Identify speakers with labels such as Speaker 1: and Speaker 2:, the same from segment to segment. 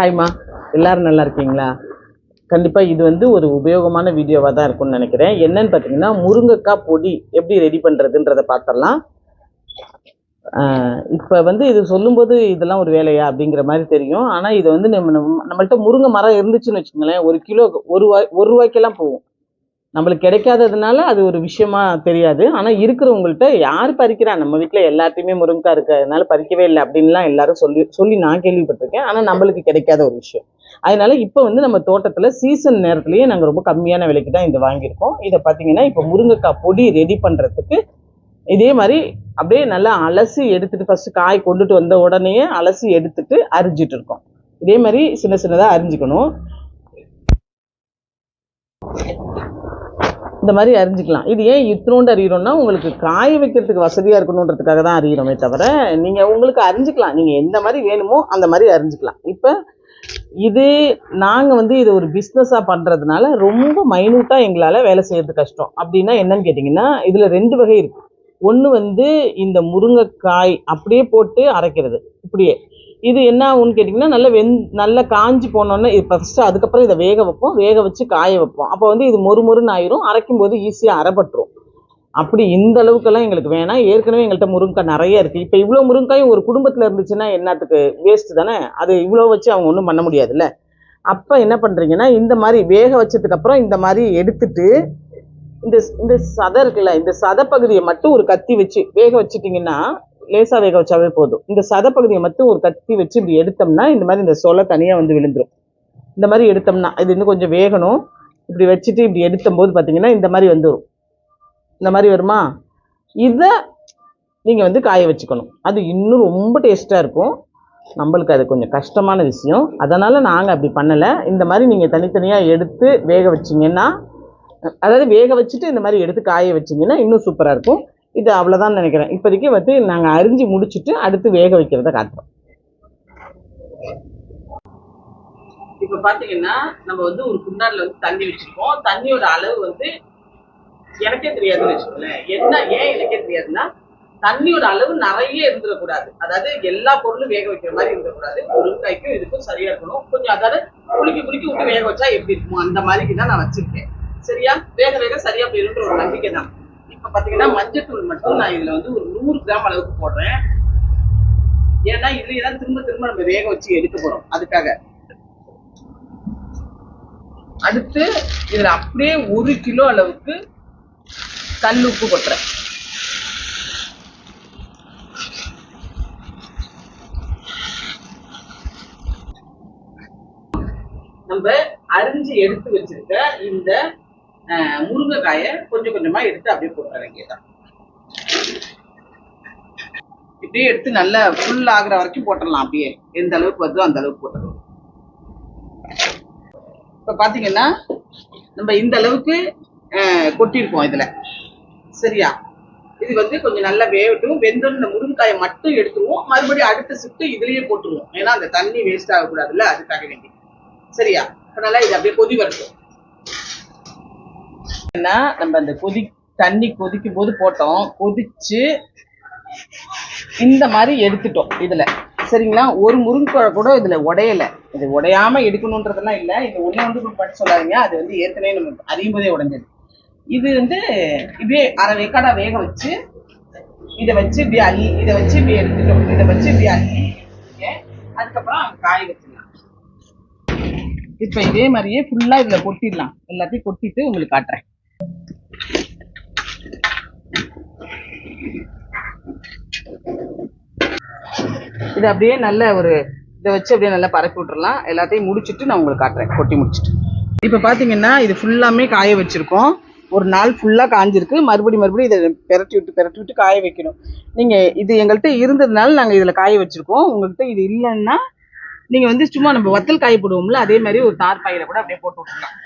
Speaker 1: ஹாய்மா. எல்லாரும் நல்லா இருக்கீங்களா? கண்டிப்பாக இது வந்து ஒரு உபயோகமான வீடியோவாக தான் இருக்கும்னு நினைக்கிறேன். என்னன்னு பார்த்தீங்கன்னா முருங்கைக்காய் பொடி எப்படி ரெடி பண்ணுறதுன்றதை பார்த்துடலாம் இப்போ வந்து இது சொல்லும்போது இதெல்லாம் ஒரு வேலையா அப்படிங்கிற மாதிரி தெரியும். ஆனால் இது வந்து நம்ம நம்ம- முருங்கை மரம் இருந்துச்சுன்னு வச்சுக்கோங்களேன் ஒரு கிலோ ஒரு ரூபாய் ஒரு ரூபாய்க்கெல்லாம் போகும். நம்மளுக்கு கிடைக்காததுனால அது ஒரு விஷயமா தெரியாது. ஆனால் இருக்கிறவங்கள்ட்ட யார் பறிக்கிறா? நம்ம வீட்டில் எல்லாத்தையுமே முருங்கக்காய் இருக்கு அதனால பறிக்கவே இல்லை அப்படின்லாம் எல்லாரும் சொல்லி சொல்லி நான் கேள்விப்பட்டிருக்கேன். ஆனால் நம்மளுக்கு கிடைக்காத ஒரு விஷயம். அதனால இப்போ வந்து நம்ம தோட்டத்தில் சீசன் நேரத்துலயே நாங்கள் ரொம்ப கம்மியான விலைக்கு தான் இது வாங்கியிருக்கோம். இதை பார்த்தீங்கன்னா இப்போ முருங்கைக்காய் பொடி ரெடி பண்ணுறதுக்கு இதே மாதிரி அப்படியே நல்லா அலசி எடுத்துட்டு ஃபர்ஸ்ட் காய் கொண்டுட்டு வந்த உடனே அலசி எடுத்துட்டு அரிஞ்சிட்டு இருக்கோம். இதே மாதிரி சின்ன சின்னதாக அரிஞ்சிக்கணும். இந்த மாதிரி அறிஞ்சிக்கலாம். இது ஏன் இத்தினோண்டு அறிகிறோம்னா உங்களுக்கு காய வைக்கிறதுக்கு வசதியாக இருக்கணுன்றதுக்காக தான் அறிகிறோமே தவிர நீங்கள் உங்களுக்கு அறிஞ்சிக்கலாம். நீங்கள் எந்த மாதிரி வேணுமோ அந்த மாதிரி அரிஞ்சிக்கலாம் இப்போ இது நாங்கள் வந்து இது ஒரு பிஸ்னஸாக பண்ணுறதுனால ரொம்ப மைனூட்டாக எங்களால் வேலை செய்கிறது கஷ்டம். அப்படின்னா என்னன்னு கேட்டிங்கன்னா இதில் ரெண்டு வகை இருக்குது ஒன்று வந்து இந்த முருங்கைக்காய் அப்படியே போட்டு அரைக்கிறது. இப்படியே இது என்ன ஆகும்னு கேட்டிங்கன்னா நல்லா வெந் நல்லா காஞ்சி போனோன்னே இது ஃபஸ்ட்டு அதுக்கப்புறம் இதை வேக வைப்போம். வேக வச்சு காய வைப்போம். அப்போ வந்து இது மொறு மொறுன்னு ஆயிரும். அரைக்கும் போது ஈஸியாக அரைப்பட்டுரும் அப்படி இந்த அளவுக்கெல்லாம் எங்களுக்கு வேணாம். ஏற்கனவே எங்கள்கிட்ட முருங்கைக்காய் நிறைய இருக்குது இப்போ இவ்வளோ முருங்கைக்காயும் ஒரு குடும்பத்தில் இருந்துச்சுன்னா என்னத்துக்கு? வேஸ்ட்டு தானே? அது இவ்வளோ வச்சு அவங்க ஒன்றும் பண்ண முடியாதுல்ல. அப்போ என்ன பண்ணுறீங்கன்னா இந்த மாதிரி வேக வச்சதுக்கப்புறம் இந்த மாதிரி எடுத்துட்டு இந்த இந்த சதை இருக்குல்ல இந்த சதை பகுதியை மட்டும் ஒரு கத்தி வச்சு வேக வச்சிட்டிங்கன்னா லேசாக வேக வச்சாவே போதும். இந்த சதை பகுதியை மட்டும் ஒரு கத்தி வச்சு இப்படி எடுத்தோம்னா இந்த மாதிரி இந்த சொலை தனியாக வந்து விழுந்துடும் இந்த மாதிரி எடுத்தோம்னா இது இன்னும் கொஞ்சம் வேகணும். இப்படி வச்சுட்டு இப்படி எடுத்தம்போது பார்த்தீங்கன்னா இந்த மாதிரி வந்துடும் இந்த மாதிரி வருமா? இதை நீங்கள் வந்து காய வச்சுக்கணும். அது இன்னும் ரொம்ப டேஸ்ட்டாக இருக்கும். நம்மளுக்கு அது கொஞ்சம் கஷ்டமான விஷயம். அதனால் நாங்கள் அப்படி பண்ணலை. இந்த மாதிரி நீங்கள் தனித்தனியாக எடுத்து வேக வச்சிங்கன்னா அதாவது வேக வச்சுட்டு இந்த மாதிரி எடுத்து காய வச்சிங்கன்னா இன்னும் சூப்பராக இருக்கும். இது அவ்வளோதான் நினைக்கிறேன். இப்போதைக்கு வந்து நாங்கள் அரிஞ்சு முடிச்சுட்டு அடுத்து வேக வைக்கிறத காட்டுறோம். இப்போ பார்த்தீங்கன்னா நம்ம வந்து ஒரு குண்டானில் வந்து தண்ணி வச்சுருக்கோம். தண்ணியோட அளவு வந்து எனக்கே தெரியாதுன்னு வச்சுக்கோங்களேன். என்ன ஏன் எனக்கே தெரியாதுன்னா தண்ணியோட அளவு நிறைய இருந்துடக்கூடாது. அதாவது எல்லா பொருளும் வேக வைக்கிற மாதிரி இருந்துடக்கூடாது. முருங்காய்க்கும் இதுக்கும் சரியா இருக்கணும். கொஞ்சம் அதாவது குளிக்க குளிக்க விட்டு வேக வச்சா எப்படி இருக்குமோ அந்த மாதிரிக்கு தான் நான் வச்சிருக்கேன். சரியா? வேக வேக சரியா போயிருன்ற ஒரு நம்பிக்கை தான். இப்ப பாத்தீங்கன்னா மஞ்சத்தூள் மட்டும் நான் இதுல வந்து ஒரு நூறு கிராம் அளவுக்கு போடுறேன். ஏன்னா இதுலயே தான் திரும்ப திரும்ப நம்ம வேக வச்சு எடுக்க போறோம். அதுக்காக. அடுத்து இதுல அப்படியே ஒரு கிலோ அளவுக்கு கல் உப்பு கொட்டுறேன் நம்ம அரிஞ்சு எடுத்து வச்சிருக்க இந்த முருங்கைக்காயை கொஞ்சம் கொஞ்சமா எடுத்து அப்படியே போட்டுற வேண்டியதான் இப்படியே எடுத்து நல்லா ஃபுல் ஆகுற வரைக்கும் போட்டுடலாம் அப்படியே. எந்த அளவுக்கு வருதோ அந்த அளவுக்கு போட்டுடலாம். இப்போ பாத்தீங்கன்னா நம்ம இந்த அளவுக்கு அஹ், கொட்டியிருக்கோம் இதுல. சரியா? இது வந்து கொஞ்சம் நல்லா வேகட்டும். வெந்தோன்னு இந்த முருங்கைக்காயை மட்டும் எடுத்துருவோம். மறுபடியும் அடுத்த ஷிஃப்ட் இதுலயே போட்டுருவோம். ஏன்னா அந்த தண்ணி வேஸ்ட் ஆகக்கூடாதுல்ல அதுக்காக வேண்டி. சரியா? அதனால இது அப்படியே கொதி வரட்டும். ஏன்னா நம்ம அந்த கொதி தண்ணி கொதிக்கும் போது போட்டோம். கொதிச்சு இந்த மாதிரி எடுத்துட்டோம் இதுல. சரிங்களா? ஒரு முருங்கை கூட இதுல உடையல. இது உடையாம எடுக்கணுன்றதெல்லாம் இல்ல. இது ஒண்ணு ஒன்று பட்டு சொல்லாதீங்க. அது வந்து ஏற்கனவே நம்ம அறியும் போதே உடஞ்சது. இது வந்து இப்படியே அரை வேக்காடா வேக வச்சு இதை வச்சு இப்படி அள்ளி இதை வச்சு இப்படி எடுத்துட்டோம். இதை வச்சு இப்படி அள்ளி அதுக்கப்புறம் காய வச்சிடலாம் இப்ப இதே மாதிரியே ஃபுல்லா இதுல கொட்டிடலாம். எல்லாத்தையும் கொட்டிட்டு உங்களுக்கு காட்டுறேன். இது அப்படியே நல்ல ஒரு இதை வச்சு அப்படியே நல்லா பரப்பி விட்டுறலாம். எல்லாத்தையும் முடிச்சுட்டு நான் உங்களுக்கு காட்டுறேன். கொட்டி முடிச்சுட்டு. இப்போ பார்த்தீங்கன்னா இது ஃபுல்லாமே காய வச்சிருக்கோம். ஒரு நாள் ஃபுல்லாக காஞ்சிருக்கு. மறுபடி மறுபடியும் இதை பெரட்டி விட்டு பெரட்டி விட்டு காய வைக்கணும். நீங்கள் இது எங்கள்கிட்ட இருந்ததுனால நாங்கள் இதில் காய வச்சிருக்கோம். உங்கள்கிட்ட இது இல்லைன்னா நீங்கள் வந்து சும்மா நம்ம வத்தல் காய போடுவோம்ல அதே மாதிரி ஒரு தார் பாயில கூட அப்படியே போட்டு விட்டுக்கலாம்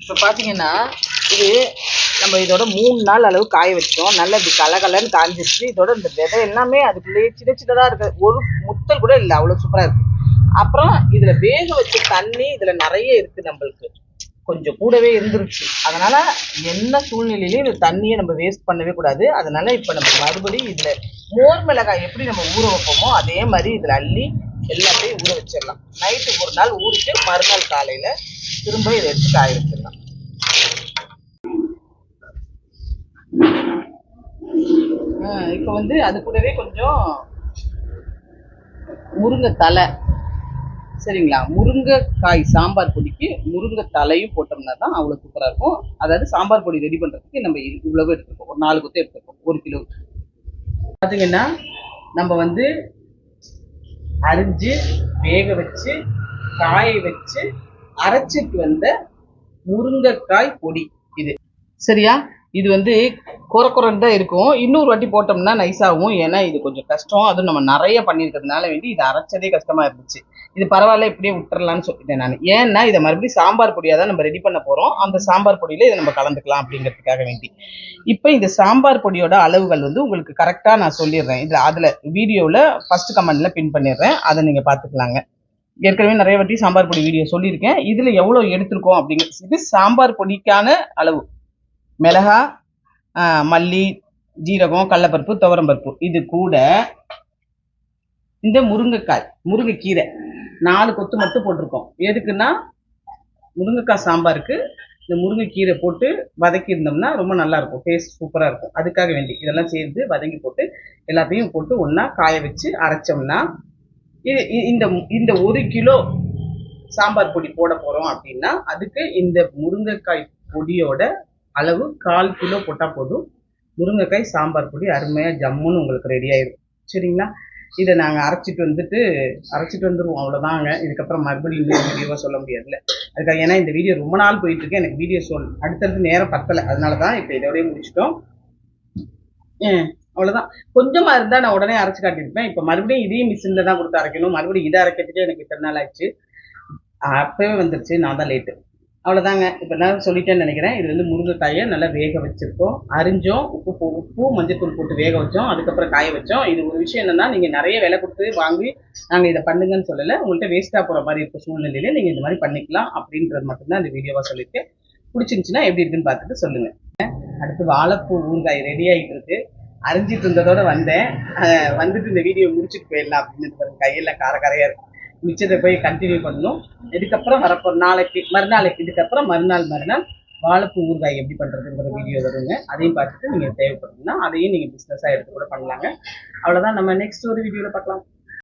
Speaker 1: இப்போ பார்த்தீங்கன்னா இது நம்ம இதோட மூணு நாள் அளவு காய வச்சோம். நல்லா இப்படி கலகலன்னு காஞ்சிருச்சு. இதோட இந்த விதை எல்லாமே அதுக்குள்ளேயே சின்ன சின்னதாக இருக்குது ஒரு முத்தல் கூட இல்லை அவ்வளோ சூப்பராக இருக்குது அப்புறம் இதில் வேக வச்ச தண்ணி இதில் நிறைய இருக்குது நம்மளுக்கு. கொஞ்சம் கூடவே இருந்துருச்சு. அதனால் என்ன சூழ்நிலையிலையும் இந்த தண்ணியை நம்ம வேஸ்ட் பண்ணவே கூடாது. அதனால் இப்போ நம்ம மறுபடியும் இதில் மோர் மிளகாய் எப்படி நம்ம ஊற வைப்போமோ அதே மாதிரி இதில் அள்ளி எல்லாத்தையும் ஊற வச்சிடலாம். நைட்டு ஒரு நாள் ஊறிட்டு மறுநாள் காலையில திரும்ப இதை எடுத்து காய வச்சிடலாம். இப்போ வந்து அது கூடவே கொஞ்சம் முருங்கை தலை சரிங்களா? முருங்கைக்காய் சாம்பார் பொடிக்கு முருங்கை தலையும் போட்டோம்னா தான் அவ்வளோ சூப்பராக இருக்கும். அதாவது சாம்பார் பொடி ரெடி பண்ணுறதுக்கு நம்ம இவ்வளவு எடுத்துருக்கோம். ஒரு நாலு கொத்து எடுத்துருக்கோம். ஒரு கிலோ. பார்த்தீங்கன்னா நம்ம வந்து அரிஞ்சு வேக வச்சு காய வச்சு அரைச்சிட்டு வந்த முருங்கைக்காய் பொடி இது. சரியா? இது வந்து குறை தான் இருக்கும். இன்னொரு வாட்டி போட்டோம்னா நைஸாகும் ஏன்னா இது கொஞ்சம் கஷ்டம். அதுவும் நம்ம நிறைய பண்ணியிருக்கிறதுனால வேண்டி இது அரைச்சதே கஷ்டமாக இருந்துச்சு. இது பரவாயில்ல இப்படியே விட்டுறலாம்னு சொல்லிட்டேன் நான். ஏன்னா இதை மறுபடியும் சாம்பார் பொடியாக தான் நம்ம ரெடி பண்ண போகிறோம் அந்த சாம்பார் பொடியில் இதை நம்ம கலந்துக்கலாம் அப்படிங்கிறதுக்காக வேண்டி. இப்போ இந்த சாம்பார் பொடியோட அளவுகள் வந்து உங்களுக்கு கரெக்டாக நான் சொல்லிடுறேன். இதில் அதில் வீடியோவில் ஃபஸ்ட் கமெண்டில் பின் பண்ணிடுறேன். அதை நீங்கள் பார்த்துக்கலாங்க. ஏற்கனவே நிறைய வாட்டி சாம்பார் பொடி வீடியோ சொல்லியிருக்கேன். இதில் எவ்வளோ எடுத்திருக்கோம் அப்படிங்கிறது இது சாம்பார் பொடிக்கான அளவு. மிளகா மல்லி ஜீரகம் கடலப்பருப்பு துவரம்பருப்பு. இது கூட இந்த முருங்கைக்காய் முருங்கைக்கீரை. நாலு கொத்து மட்டும் போட்டிருக்கோம். எதுக்குன்னா முருங்கைக்காய் சாம்பாருக்கு இந்த முருங்கைக்கீரை போட்டு வதக்கி இருந்தோம்னா ரொம்ப நல்லா இருக்கும். டேஸ்ட் சூப்பராக இருக்கும். அதுக்காக வேண்டி இதெல்லாம் சேர்த்து வதக்கி போட்டு எல்லாத்தையும் போட்டு ஒன்றா காய வச்சு அரைச்சோம்னா இது இந்த இந்த ஒரு கிலோ சாம்பார் பொடி போட போகிறோம் அப்படின்னா அதுக்கு இந்த முருங்கைக்காய் பொடியோட அளவு கால் கிலோ போட்டால் போதும். முருங்கைக்காய் சாம்பார் பொடி அருமையாக ஜம்முன்னு உங்களுக்கு ரெடி ஆயிடும் சரிங்களா? இதை நாங்கள் அரைச்சிட்டு வந்துட்டு அரைச்சிட்டு வந்துடுவோம் அவ்வளோதாங்க இதுக்கப்புறம் மறுபடியும் இன்னும் வீடியோவாக சொல்ல முடியாதுல்ல. அதுக்காக ஏன்னா இந்த வீடியோ ரொம்ப நாள் போயிட்டுருக்கு எனக்கு வீடியோ சொல் அடுத்தடுத்து நேரம் பத்தலை. அதனால தான் இப்போ இதோடய முடிச்சிட்டோம். அவ்வளோதான் கொஞ்சமாக இருந்தால் நான் உடனே அரைச்சி காட்டியிருப்பேன். இப்போ மறுபடியும் இதையும் மிஷினில் தான் கொடுத்து அரைக்கணும். மறுபடியும் இதை அரைக்கிறதுக்கே எனக்கு இத்தனை நாள் ஆயிடுச்சு. அப்பவே வந்துருச்சு. நான் தான் லேட்டு அவ்வளோதாங்க இப்போ நான் சொல்லிட்டேன்னு நினைக்கிறேன். இது வந்து முருங்கைக்காயை நல்லா வேக வச்சுருக்கோம். அரிஞ்சோம் உப்பு போ உப்பு மஞ்சத்தூள் போட்டு வேக வச்சோம். அதுக்கப்புறம் காய வச்சோம். இது ஒரு விஷயம் என்னென்னா நீங்கள் நிறைய விலை கொடுத்து வாங்கி நாங்கள் இதை பண்ணுங்கன்னு சொல்லலை. உங்கள்கிட்ட வேஸ்ட்டாக போகிற மாதிரி இருக்க சூழ்நிலையில நீங்கள் இந்த மாதிரி பண்ணிக்கலாம் அப்படின்றது மட்டும்தான் இந்த வீடியோவாக சொல்லியிருக்கேன். பிடிச்சிருந்துச்சின்னா எப்படி இருக்குன்னு பார்த்துட்டு சொல்லுங்கள் அடுத்து வாழைப்பூ ஊறுகாய் ரெடி ஆகிட்டு இருக்கு. அரிஞ்சிட்டு இருந்ததோட வந்தேன். வந்துட்டு இந்த வீடியோ முடிச்சுட்டு போயிடலாம் அப்படின்னு கையில் காரக்கரையாக இருக்கும் இருக்கு. மிச்சத்தை போய் கண்டினியூ பண்ணணும். இதுக்கப்புறம் வரப்போ நாளைக்கு மறுநாளைக்கு இதுக்கப்புறம் மறுநாள் மறுநாள் வாழைப்பூ ஊறுகாய் எப்படி பண்ணுறதுங்கிற வீடியோ வருங்க. அதையும் பார்த்துட்டு நீங்கள் தேவைப்படுதுன்னா அதையும் நீங்கள் பிஸ்னஸாக எடுத்து கூட பண்ணலாங்க. அவ்வளோதான் நம்ம நெக்ஸ்ட் ஒரு வீடியோவில் பார்க்கலாம்.